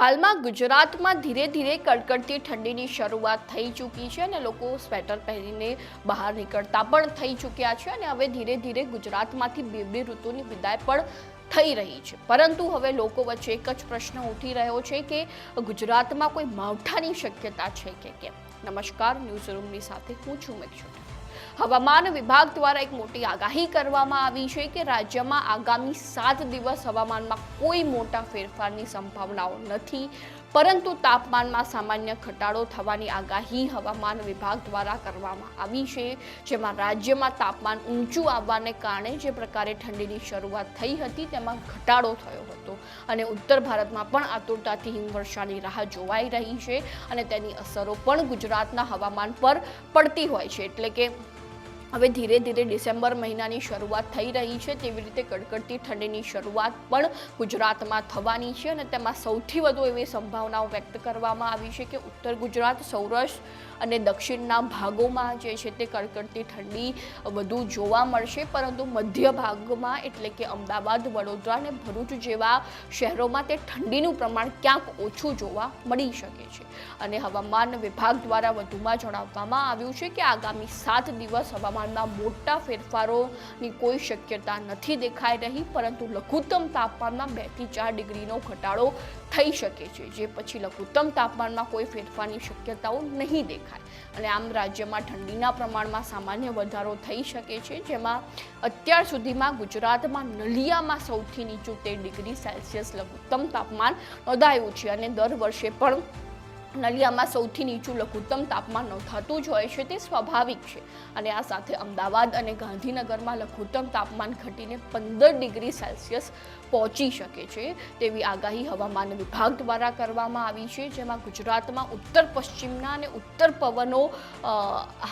હાલમાં ગુજરાતમાં ધીરે ધીરે કડકડતી ઠંડીની શરૂઆત થઈ ચૂકી છે અને લોકો સ્વેટર પહેરીને બહાર નીકળતા પણ થઈ ચૂક્યા છે અને હવે ધીરે ધીરે ગુજરાતમાંથી બે બે ઋતુની વિદાય પણ થઈ રહી છે. પરંતુ હવે લોકો વચ્ચે એક જ પ્રશ્ન ઉઠી રહ્યો છે કે ગુજરાતમાં કોઈ માવઠાની શક્યતા છે કે કેમ? નમસ્કાર, ન્યૂઝ રૂમની સાથે હું છું મેક્ષોટા હવામાન વિભાગ દ્વારા એક મોટી આગાહી કરવામાં આવી છે કે રાજ્યમાં આગામી સાત દિવસ હવામાનમાં કોઈ મોટા ફેરફારની સંભાવનાઓ નથી, પરંતુ તાપમાનમાં સામાન્ય ઘટાડો થવાની આગાહી હવામાન વિભાગ દ્વારા કરવામાં આવી છે, જેમાં રાજ્યમાં તાપમાન ઊંચું આવવાને કારણે જે પ્રકારે ઠંડીની શરૂઆત થઈ હતી તેમાં ઘટાડો થયો હતો અને ઉત્તર ભારતમાં પણ આતુરતાથી હિમવર્ષાની રાહ જોવાઈ રહી છે અને તેની અસરો પણ ગુજરાતના હવામાન પર પડતી હોય છે, એટલે કે હવે ધીરે ધીરે ડિસેમ્બર મહિનાની શરૂઆત થઈ રહી છે. તેવી રીતે કડકડતી ઠંડીની શરૂઆત પણ ગુજરાતમાં થવાની છે અને તેમાં સૌથી વધુ એવી સંભાવનાઓ વ્યક્ત કરવામાં આવી છે કે ઉત્તર ગુજરાત, સૌરાષ્ટ્ર અને દક્ષિણના ભાગોમાં જે છે તે કડકડતી ઠંડી વધુ જોવા મળશે. પરંતુ મધ્ય ભાગમાં એટલે કે અમદાવાદ, વડોદરા અને ભરૂચ જેવા શહેરોમાં તે ઠંડીનું પ્રમાણ ક્યાંક ઓછું જોવા મળી શકે છે. અને હવામાન વિભાગ દ્વારા વધુમાં જણાવવામાં આવ્યું છે કે આગામી સાત દિવસ હવામાનમાં મોટા ફેરફારોની કોઈ શક્યતા નથી દેખાઈ રહી, પરંતુ લઘુત્તમ તાપમાનમાં બેથી ચાર ડિગ્રીનો ઘટાડો થઈ શકે છે, જે પછી લઘુત્તમ તાપમાનમાં કોઈ ફેરફારની શક્યતાઓ નહીં દેખાય. અને આમ રાજ્યમાં ઠંડીના પ્રમાણમાં સામાન્ય વધારો થઈ શકે છે, જેમાં અત્યાર સુધીમાં ગુજરાતમાં નલિયામાં સૌથી નીચું તેર ડિગ્રી સેલ્સિયસ લઘુત્તમ તાપમાન નોંધાયું છે અને દર વર્ષે પણ નલિયામાં સૌથી નીચું લઘુત્તમ તાપમાન નોંધાતું જ હોય છે તે સ્વાભાવિક છે. અને આ સાથે અમદાવાદ અને ગાંધીનગરમાં લઘુત્તમ તાપમાન ઘટીને પંદર ડિગ્રી સેલ્સિયસ પહોંચી શકે છે તેવી આગાહી હવામાન વિભાગ દ્વારા કરવામાં આવી છે, જેમાં ગુજરાતમાં ઉત્તર પશ્ચિમના અને ઉત્તર પવનો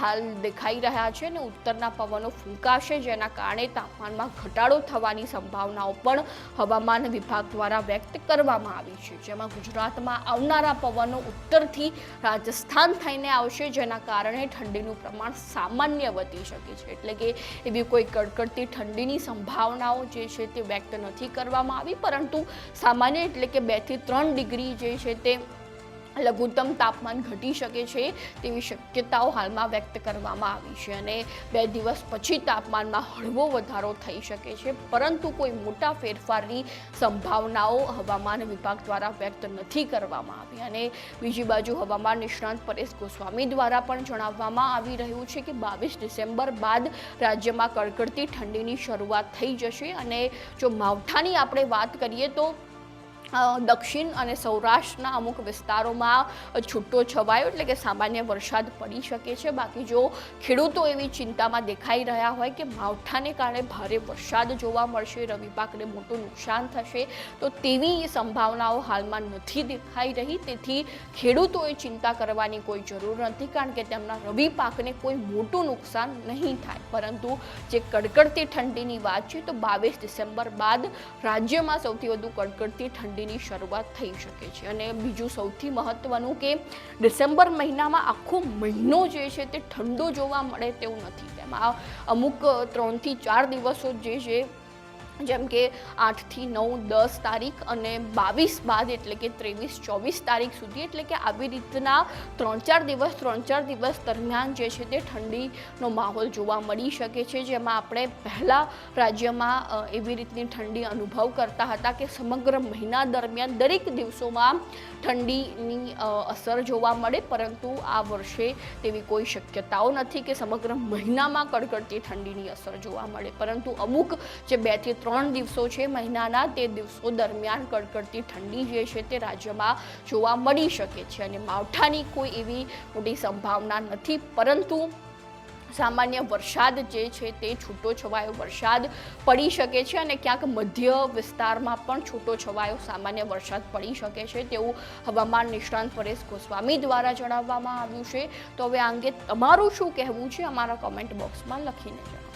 હાલ દેખાઈ રહ્યા છે અને ઉત્તરના પવનો ફૂંકાશે, જેના કારણે તાપમાનમાં ઘટાડો થવાની સંભાવનાઓ પણ હવામાન વિભાગ દ્વારા વ્યક્ત કરવામાં આવી છે. જેમાં ગુજરાતમાં આવનારા પવનો ઉત્તરથી રાજસ્થાન થઈને આવશે, જેના કારણે ઠંડીનું પ્રમાણ સામાન્ય વધી શકે છે. એટલે કે એવી કોઈ કડકડતી ઠંડીની સંભાવનાઓ જે છે તે વ્યક્ત નથી કરવામાં આવી, પરંતુ સામાન્ય એટલે કે બેથી ત્રણ ડિગ્રી જે છે તે લઘુત્તમ તાપમાન ઘટી શકે છે તેવી શક્યતાઓ હાલમાં વ્યક્ત કરવામાં આવી છે અને બે દિવસ પછી તાપમાનમાં હળવો વધારો થઈ શકે છે. પરંતુ કોઈ મોટા ફેરફારની સંભાવનાઓ હવામાન વિભાગ દ્વારા વ્યક્ત નથી કરવામાં આવી અને બીજી બાજુ હવામાન નિષ્ણાંત પરેશ ગોસ્વામી દ્વારા પણ જણાવવામાં આવી રહ્યું છે કે બાવીસ ડિસેમ્બર બાદ રાજ્યમાં કડકડતી ઠંડીની શરૂઆત થઈ જશે અને જો માવઠાની આપણે વાત કરીએ તો દક્ષિણ અને સૌરાષ્ટ્રના અમુક વિસ્તારોમાં છૂટો છવાયો એટલે કે સામાન્ય વરસાદ પડી શકે છે. બાકી જો ખેડૂતો એવી ચિંતામાં દેખાઈ રહ્યા હોય કે માવઠાને કારણે ભારે વરસાદ જોવા મળશે, રવિ પાકને મોટું નુકસાન થશે, તો તેવી સંભાવનાઓ હાલમાં નથી દેખાઈ રહી. તેથી ખેડૂતોએ ચિંતા કરવાની કોઈ જરૂર નથી કારણ કે તેમના રવિ પાકને કોઈ મોટું નુકસાન નહીં થાય. પરંતુ જે કડકડતી ઠંડીની વાત છે, તો બાવીસ ડિસેમ્બર બાદ રાજ્યમાં સૌથી વધુ કડકડતી ઠંડીની શરૂઆત થઈ શકે છે. અને બીજું સૌથી મહત્વનું કે ડિસેમ્બર મહિનામાં આખો મહિનો જે છે તે ઠંડો જોવા મળે તેવું નથી. તેમાં અમુક ત્રણથી ચાર દિવસો જે છે જેમ કે આઠથી નવ, દસ તારીખ અને બાવીસ બાદ એટલે કે ત્રેવીસ, ચોવીસ તારીખ સુધી. એટલે કે આવી રીતના ત્રણ ચાર દિવસ, ત્રણ ચાર દિવસ દરમિયાન જે છે તે ઠંડીનો માહોલ જોવા મળી શકે છે. જેમાં આપણે પહેલાં રાજ્યમાં એવી રીતની ઠંડી અનુભવ કરતા હતા કે સમગ્ર મહિના દરમિયાન દરેક દિવસોમાં ઠંડીની અસર જોવા મળે. પરંતુ આ વર્ષે તેવી કોઈ શક્યતાઓ નથી કે સમગ્ર મહિનામાં કડકડતી ઠંડીની અસર જોવા મળે. પરંતુ અમુક જે બેથી ત્રણ દિવસો છે, મહિનાના તે દિવસો દરમિયાન કડકડતી ઠંડી જે છે તે રાજ્યમાં જોવા મળી શકે છે અને માવઠાની કોઈ એવી મોટી સંભાવના નથી, પરંતુ સામાન્ય વરસાદ જે છે તે છૂટો છવાયો વરસાદ પડી શકે છે અને ક્યાંક મધ્ય વિસ્તારમાં પણ છૂટો છવાયો સામાન્ય વરસાદ પડી શકે છે તેવું હવામાન નિષ્ણાંત પરેશ ગોસ્વામી દ્વારા જણાવવામાં આવ્યું છે. તો હવે આ અંગે તમારું શું કહેવું છે? અમારા કોમેન્ટ બોક્સમાં લખીને જણાવો.